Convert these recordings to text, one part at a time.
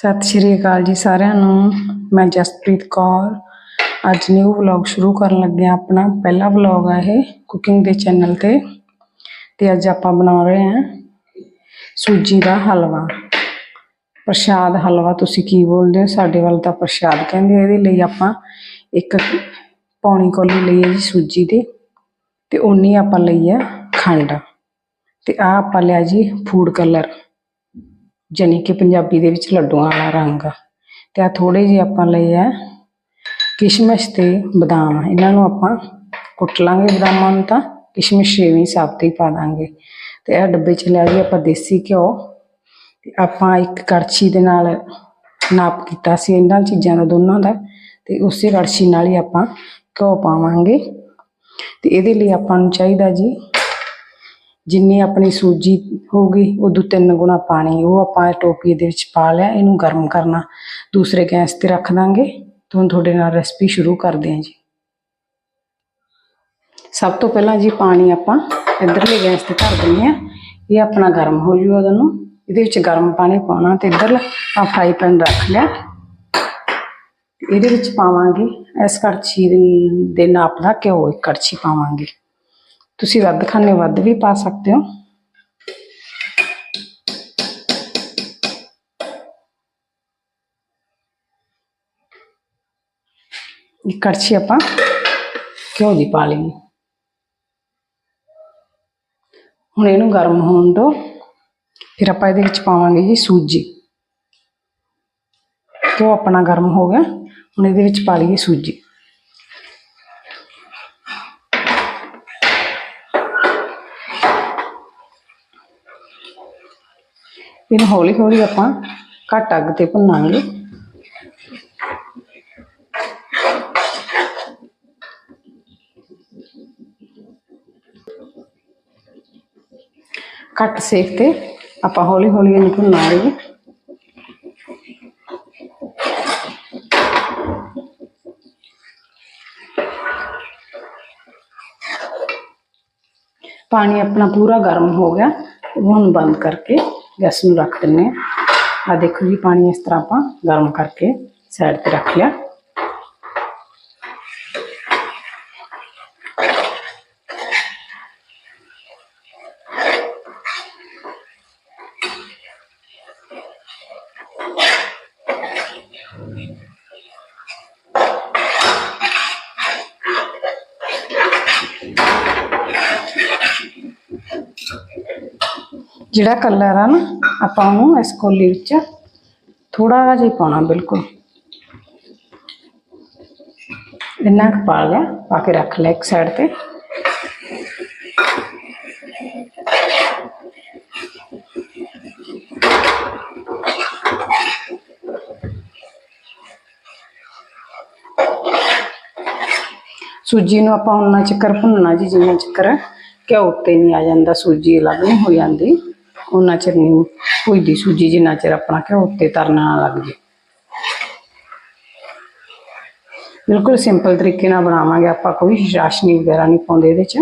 ਸਤਿ ਸ਼੍ਰੀ ਅਕਾਲ ਜੀ ਸਾਰਿਆਂ ਨੂੰ। ਮੈਂ ਜਸਪ੍ਰੀਤ ਕੌਰ। ਅੱਜ ਨਿਊ ਵਲੌਗ ਸ਼ੁਰੂ ਕਰਨ ਲੱਗਿਆ ਆਪਣਾ ਪਹਿਲਾ ਵਲੌਗ ਆ ਇਹ ਕੁਕਿੰਗ ਦੇ ਚੈਨਲ ਤੇ। ਤੇ ਅੱਜ ਆਪਾਂ ਬਣਾ ਰਹੇ ਹਾਂ ਸੂਜੀ ਦਾ ਹਲਵਾ। ਪ੍ਰਸ਼ਾਦ ਹਲਵਾ ਤੁਸੀਂ ਕੀ ਬੋਲਦੇ ਹੋ? ਸਾਡੇ ਵੱਲ ਤਾਂ ਪ੍ਰਸ਼ਾਦ ਕਹਿੰਦੇ ਇਹਦੇ ਲਈ ਆਪਾਂ ਇੱਕ ਪੌਣੀ ਕੋਲੀ ਲਈ ਹੈ ਜੀ ਸੂਜੀ ਦੀ। ਤੇ ਉਨੀ ਆਪਾਂ ਲਈ ਹੈ ਖੰਡ। ਤੇ ਆ ਆਪਾਂ ਲਿਆ ਜੀ ਫੂਡ ਕਲਰ ਜਾਣੀ ਕਿ ਪੰਜਾਬੀ ਦੇ ਵਿੱਚ ਲੱਡੂਆਂ ਵਾਲਾ ਰੰਗ। ਤੇ ਆ ਥੋੜੇ ਜਿਹੇ ਆਪਾਂ ਲਏ ਆ ਕਿਸ਼ਮਿਸ਼ ਤੇ ਬਦਾਮ। ਇਹਨਾਂ ਨੂੰ ਆਪਾਂ ਕੁੱਟ ਲਾਂਗੇ ਬਦਾਮਾਂ ਨੂੰ ਤਾਂ, ਕਿਸ਼ਮਿਸ਼ ਛੇਵੀਂ ਸਾਬਤ ਹੀ ਪਾ ਦਾਂਗੇ। ਤੇ ਇਹ ਡੱਬੇ ਚ ਲਿਆ ਜੀ ਆਪਾਂ ਦੇਸੀ ਘਿਓ। ਤੇ ਆਪਾਂ ਇੱਕ ਕੜਛੀ ਦੇ ਨਾਲ ਨਾਪ ਕੀਤਾ ਸੀ ਇਹਨਾਂ ਚੀਜ਼ਾਂ ਦਾ, ਦੋਨਾਂ ਦਾ। ਤੇ ਉਸੇ ਕੜਛੀ ਨਾਲ ਹੀ ਆਪਾਂ ਘਿਓ ਪਾਵਾਂਗੇ। ਤੇ ਇਹਦੇ ਲਈ ਆਪਾਂ ਨੂੰ ਚਾਹੀਦਾ ਜੀ ਜਿੰਨੀ ਆਪਣੀ ਸੂਜੀ ਹੋਊਗੀ, ਉਦੋਂ ਤਿੰਨ ਗੁਣਾ ਪਾਣੀ ਉਹ ਆਪਾਂ ਟੋਪੀ ਦੇ ਵਿੱਚ ਪਾ ਲਿਆ, ਇਹਨੂੰ ਗਰਮ ਕਰਨਾ। ਦੂਸਰੇ ਗੈਸ ਤੇ ਰੱਖ ਦਾਂਗੇ। ਤੇ ਹੁਣ ਤੁਹਾਡੇ ਨਾਲ ਰੈਸਪੀ ਸ਼ੁਰੂ ਕਰਦੇ ਹਾਂ ਜੀ। ਸਭ ਤੋਂ ਪਹਿਲਾਂ ਜੀ ਪਾਣੀ ਆਪਾਂ ਇੱਧਰਲੇ ਗੈਸ ਤੇ ਧਰ ਦਿੰਦੇ ਆ ਇਹ ਆਪਣਾ ਗਰਮ ਹੋ ਜੂ ਉਹਨੂੰ ਇਹਦੇ ਵਿੱਚ ਗਰਮ ਪਾਣੀ ਪਾਉਣਾ ਤੇ ਇੱਧਰ ਆਪਾਂ ਫਰਾਈ ਪੈਨ ਰੱਖ ਲਿਆ। ਇਹਦੇ ਵਿੱਚ ਪਾਵਾਂਗੇ, ਇਸ ਕੜਛੀ ਦੇ- ਦੇ ਨਾਪ ਦਾ ਘਿਓ ਇੱਕ ਕੜਛੀ ਪਾਵਾਂਗੇ। ਤੁਸੀਂ ਵੱਧ ਖਾਣੇ ਵੱਧ ਵੀ ਪਾ ਸਕਦੇ ਹੋ। ਇੱਕ ਕੜਛੀ ਆਪਾਂ ਘਿਓ ਦੀ ਪਾ ਲਈ ਹੁਣ ਇਹਨੂੰ ਗਰਮ ਹੋਣ ਦਿਓ ਫਿਰ ਆਪਾਂ ਇਹਦੇ ਵਿੱਚ ਪਾਵਾਂਗੇ ਜੀ ਸੂਜੀ। ਘਿਓ ਆਪਣਾ ਗਰਮ ਹੋ ਗਿਆ। ਹੁਣ ਇਹਦੇ ਵਿੱਚ ਪਾ ਲਈਏ ਸੂਜੀ। ਇਹਨੂੰ ਹੌਲੀ ਹੌਲੀ ਆਪਾਂ ਘੱਟ ਅੱਗ ਤੇ ਭੁੰਨਾਂਗੇ ਘੱਟ ਸੇਕ ਤੇ ਆਪਾਂ ਹੌਲੀ ਹੌਲੀ ਇਹਨੂੰ ਭੁੰਨਾਂਗੇ ਪਾਣੀ ਆਪਣਾ ਪੂਰਾ ਗਰਮ ਹੋ ਗਿਆ ਹੁਣ ਬੰਦ ਕਰਕੇ ਗੈਸ ਨੂੰ ਰੱਖ ਦਿੰਨੇ ਆ ਆ ਦੇਖੋ ਜੀ, ਪਾਣੀ ਇਸ ਤਰ੍ਹਾਂ ਆਪਾਂ ਗਰਮ ਕਰਕੇ ਸਾਈਡ ਤੇ ਰੱਖ ਲਿਆ। ਜਿਹੜਾ ਕਲਰ ਆ ਨਾ, ਆਪਾਂ ਉਹਨੂੰ ਇਸ ਕੋਲੀ ਵਿੱਚ ਥੋੜਾ ਜਿਹਾ ਪਾਉਣਾ, ਬਿਲਕੁਲ। ਇੰਨਾ ਕੁ ਪਾ ਲਿਆ, ਪਾ ਕੇ ਰੱਖ ਲਿਆ ਇੱਕ ਸਾਈਡ ਤੇ। ਸੂਜੀ ਨੂੰ ਆਪਾਂ ਉਨਾ ਚੱਕਰ ਭੁੰਨਣਾ ਜੀ, ਜਿੰਨਾ ਚੱਕਰ ਘਿਓ ਉੱਤੇ ਨਹੀਂ ਆ ਜਾਂਦਾ, ਸੂਜੀ ਅਲੱਗ ਨਹੀਂ ਹੋ ਜਾਂਦੀ। ਉਹਨਾਂ ਚਿਰ ਨਹੀਂ ਭੁੱਜਦੀ ਸੂਜੀ ਜਿੰਨਾ ਚਿਰ ਆਪਣਾ ਘਿਓ ਉੱਤੇ ਤਰਨਾ ਨਾ ਲੱਗ ਜੇ। ਬਿਲਕੁਲ ਸਿੰਪਲ ਤਰੀਕੇ ਨਾਲ ਬਣਾਵਾਂਗੇ। ਆਪਾਂ ਕੋਈ ਰਾਸ਼ਨੀ ਵਗੈਰਾ ਨਹੀਂ ਪਾਉਂਦੇ ਇਹਦੇ 'ਚ।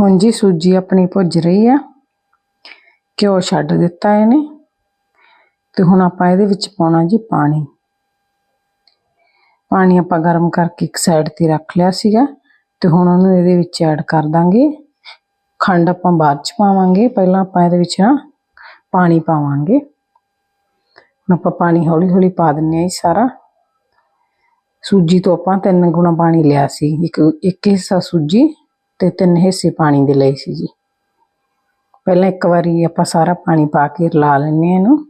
ਹੁਣ ਜੀ ਸੂਜੀ ਆਪਣੀ ਭੁੱਜ ਰਹੀ ਆ। ਘਿਓ ਛੱਡ ਦਿੱਤਾ ਇਹਨੇ। ਤੇ ਹੁਣ ਆਪਾਂ ਇਹਦੇ ਵਿੱਚ ਪਾਉਣਾ ਜੀ ਪਾਣੀ। ਪਾਣੀ ਆਪਾਂ ਗਰਮ ਕਰਕੇ ਇੱਕ ਸਾਈਡ ਤੇ ਰੱਖ ਲਿਆ ਸੀਗਾ। ਤੇ ਹੁਣ ਉਹਨੂੰ ਇਹਦੇ ਵਿੱਚ ਐਡ ਕਰ ਦਾਂਗੇ। ਖੰਡ ਆਪਾਂ ਬਾਅਦ ਚ ਪਾਵਾਂਗੇ। ਪਹਿਲਾਂ ਆਪਾਂ ਇਹਦੇ ਵਿੱਚ ਨਾ ਪਾਣੀ ਪਾਵਾਂਗੇ। ਹੁਣ ਆਪਾਂ ਪਾਣੀ ਹੌਲੀ ਹੌਲੀ ਪਾ ਦਿੰਨੇ ਆ ਜੀ ਸਾਰਾ। ਸੂਜੀ ਤੋਂ ਆਪਾਂ ਤਿੰਨ ਗੁਣਾ ਪਾਣੀ ਲਿਆ ਸੀ। ਇੱਕ ਇੱਕ ਹਿੱਸਾ ਸੂਜੀ। ਤੇ ਤਿੰਨ ਹਿੱਸੇ ਪਾਣੀ ਦੇ ਲਏ ਸੀ ਜੀ। ਪਹਿਲਾਂ ਇੱਕ ਵਾਰੀ ਆਪਾਂ ਸਾਰਾ ਪਾਣੀ ਪਾ ਕੇ ਰਲਾ ਲੈਂਦੇ ਹਾਂ ਇਹਨੂੰ।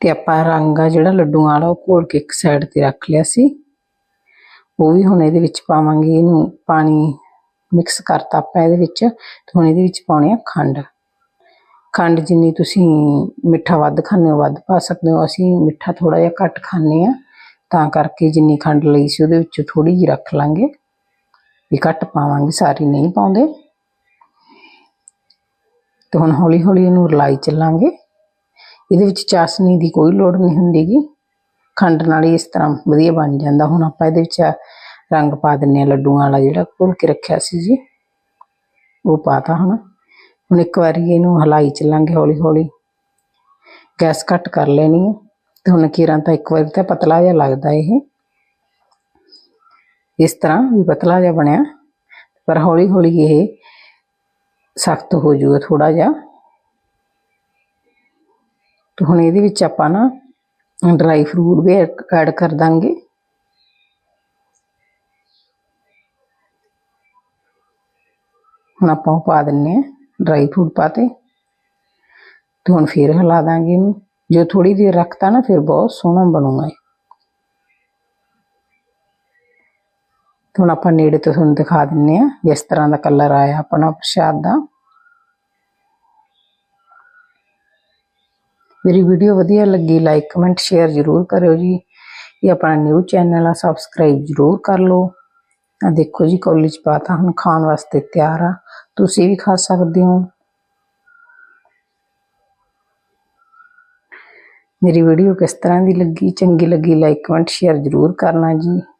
ਤੇ ਆਪਾਂ ਰੰਗ ਆ ਜਿਹੜਾ ਲੱਡੂਆਂ ਵਾਲਾ, ਉਹ ਘੋਲ ਕੇ ਇੱਕ ਸਾਈਡ ਤੇ ਰੱਖ ਲਿਆ ਸੀ। ਉਹ ਵੀ ਹੁਣ ਇਹਦੇ ਵਿੱਚ ਪਾਵਾਂਗੇ, ਇਹਨੂੰ ਪਾਣੀ ਮਿਕਸ ਕਰਤਾ ਆਪਾਂ ਇਹਦੇ ਵਿੱਚ ਤੇ ਹੁਣ ਇਹਦੇ ਵਿੱਚ ਪਾਉਣੇ ਆ ਖੰਡ। ਖੰਡ ਜਿੰਨੀ ਤੁਸੀਂ ਮਿੱਠਾ ਵੱਧ ਖਾਂਦੇ ਹੋ, ਵੱਧ ਪਾ ਸਕਦੇ ਹੋ। ਅਸੀਂ ਮਿੱਠਾ ਥੋੜਾ ਜਿਹਾ ਘੱਟ ਖਾਂਦੇ ਆ ਤਾਂ ਕਰਕੇ ਜਿੰਨੀ ਖੰਡ ਲਈ ਸੀ ਉਹਦੇ ਵਿੱਚੋਂ ਥੋੜੀ ਜਿਹੀ ਰੱਖ ਲਾਂਗੇ। ਵੀ ਘੱਟ ਪਾਵਾਂਗੇ, ਸਾਰੀ ਨਹੀਂ ਪਾਉਂਦੇ। ਤੇ ਹੁਣ ਹੌਲੀ ਹੌਲੀ ਇਹਨੂੰ ਰਲਾਈ ਚੱਲਾਂਗੇ। ਇਹਦੇ ਵਿੱਚ ਚਾਸ਼ਨੀ ਦੀ ਕੋਈ ਲੋੜ ਨਹੀਂ ਹੁੰਦੀਗੀ। ਖੰਡ ਨਾਲ ਹੀ ਇਸ ਤਰ੍ਹਾਂ ਵਧੀਆ ਬਣ ਜਾਂਦਾ। ਹੁਣ ਆਪਾਂ ਇਹਦੇ ਵਿੱਚ ਰੰਗ ਪਾ ਦਿੰਨੇ ਆ ਲੱਡੂਆਂ ਵਾਲਾ ਜਿਹੜਾ ਘੋਲ ਕੇ ਰੱਖਿਆ ਸੀ ਜੀ। ਉਹ ਪਾਤਾ ਹੁਣ ਹੁਣ ਇੱਕ ਵਾਰੀ ਇਹਨੂੰ ਹਲਾਈ ਚੱਲਾਂਗੇ ਹੌਲੀ ਹੌਲੀ ਗੈਸ ਘੱਟ ਕਰ ਲੈਣੀ ਹੈ। ਤੇ ਹੁਣ ਕੀਰਾਂ ਤਾਂ ਇੱਕ ਵਾਰੀ ਤਾਂ ਪਤਲਾ ਜਿਹਾ ਲੱਗਦਾ ਇਹ। ਇਸ ਤਰ੍ਹਾਂ ਵੀ ਪਤਲਾ ਜਿਹਾ ਬਣਿਆ ਪਰ ਹੌਲੀ ਹੌਲੀ ਇਹ ਸਖਤ ਹੋ ਜਾਊਗਾ ਥੋੜਾ ਜਿਹਾ ਤੇ ਹੁਣ ਇਹਦੇ ਵਿੱਚ ਆਪਾਂ ਨਾ ਡਰਾਈ ਫਰੂਟ ਵੀ ਐਡ ਕਰ ਦਾਂਗੇ ਹੁਣ ਆਪਾਂ ਉਹ ਪਾ ਦਿੰਨੇ ਆ ਡਰਾਈ ਫਰੂਟ ਪਾਤੇ ਤੇ ਹੁਣ ਫੇਰ ਹਿਲਾ ਦਾਂਗੇ ਇਹਨੂੰ ਜੋ ਥੋੜੀ ਦੇਰ ਰੱਖਤਾ ਨਾ ਫਿਰ ਬਹੁਤ ਸੋਹਣਾ ਬਣੂਗਾ ਇਹ ਤੇ ਹੁਣ ਆਪਾਂ ਨੇੜੇ ਤੋਂ ਤੁਹਾਨੂੰ ਦਿਖਾ ਦਿੰਨੇ ਆ ਇਸ ਤਰ੍ਹਾਂ ਦਾ ਕਲਰ ਆਇਆ ਆਪਣਾ ਪ੍ਰਸ਼ਾਦ ਦਾ। ਮੇਰੀ ਵੀਡੀਓ ਵਧੀਆ ਲੱਗੀ ਲਾਈਕ ਕਮੈਂਟ ਸ਼ੇਅਰ ਜ਼ਰੂਰ ਕਰਿਓ ਜੀ। ਇਹ ਆਪਣਾ ਨਿਊ ਚੈਨਲ ਆ ਸਬਸਕ੍ਰਾਈਬ ਜ਼ਰੂਰ ਕਰ ਲਓ। ਆ ਦੇਖੋ ਜੀ, ਕੌਲੀ ਪਾਤਾ ਹੁਣ ਖਾਣ ਵਾਸਤੇ ਤਿਆਰ ਆ। ਤੁਸੀਂ ਵੀ ਖਾ ਸਕਦੇ ਹੋ। ਮੇਰੀ ਵੀਡੀਓ ਕਿਸ ਤਰ੍ਹਾਂ ਦੀ ਲੱਗੀ, ਚੰਗੀ ਲੱਗੀ ਲਾਈਕ ਕਮੈਂਟ ਸ਼ੇਅਰ ਜ਼ਰੂਰ ਕਰਨਾ ਜੀ।